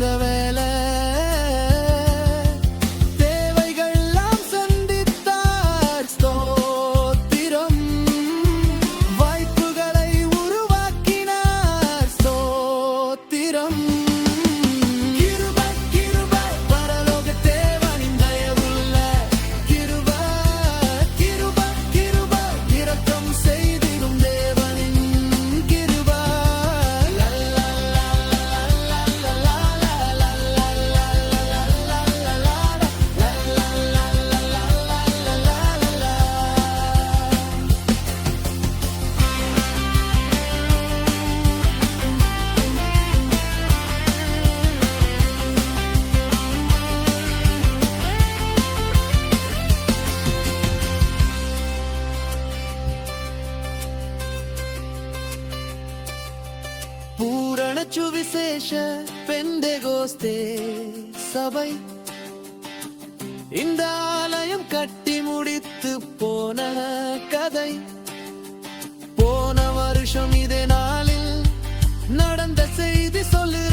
உங்க வேலை. தேவைகள்லாம் சந்தித்தார் ஸ்தோத்திரம். வாய்ப்புகளை உருவாக்கினார் ஸ்தோத்திரம். சுவிசேஷ பெண்டெகோஸ்தே சபை. இந்த ஆலயம் கட்டி முடித்து போன கதை. போன வருஷம் இதே நாளில் நடந்த செய்தி சொல்லு.